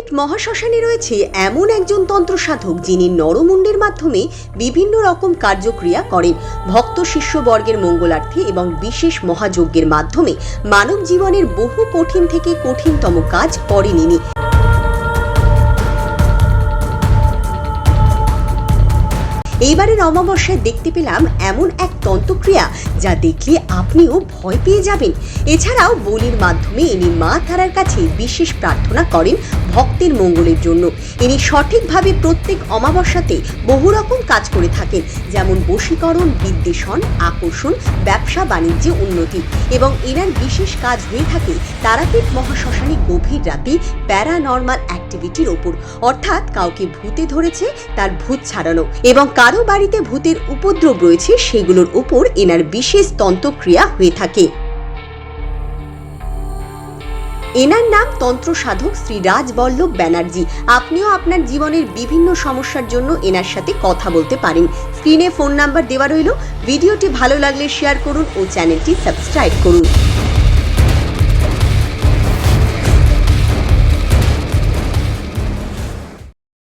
তারাপীঠ মহাশ্মশানে রয়েছে এমন একজন তন্ত্র সাধক যিনি নরমুণ্ডের মাধ্যমে বিভিন্ন রকম কার্যক্রিয়া করেন। ভক্ত শিষ্যবর্গের মঙ্গলার্থে এবং বিশেষ মহাযজ্ঞের মাধ্যমে মানব জীবনের বহু কঠিন থেকে কঠিনতম কাজ করেন ইনি। এইবারের অমাবস্যায় দেখতে পেলাম এমন এক তন্ত্রক্রিয়া যা দেখলে আপনিও ভয় পেয়ে যাবেন। এছাড়াও বলির মাধ্যমে ইনি মা তারার কাছে বিশেষ প্রার্থনা করেন ভক্তের মঙ্গলের জন্য। ইনি সঠিকভাবে প্রত্যেক অমাবস্যাতে বহু রকম কাজ করে থাকেন, যেমন বশীকরণ, বিদ্বেষণ, আকর্ষণ, ব্যবসা, বাণিজ্যে, উন্নতি এবং এনার বিশেষ কাজ হয়ে থাকে তারাপীঠ মহাশ্মশানে গভীর রাতে প্যারানর্মাল অ্যাক্টিভিটির ওপর। অর্থাৎ কাউকে ভূতে ধরেছে, তার ভূত ছাড়ানো এবং কারও বাড়িতে ভূতের উপদ্রব রয়েছে, সেগুলোর উপর এনার বিশেষ তন্ত্রক্রিয়া হয়ে থাকে। এনার নাম তন্ত্র সাধক শ্রী রাজবল্লভ ব্যানার্জি। আপনিও আপনার জীবনের বিভিন্ন সমস্যার জন্য এনার সাথে কথা বলতে পারেন। স্ক্রিনে ফোন নাম্বার দেওয়া রইল। ভিডিওটি ভালো লাগলে শেয়ার করুন ও চ্যানেলটি সাবস্ক্রাইব করুন।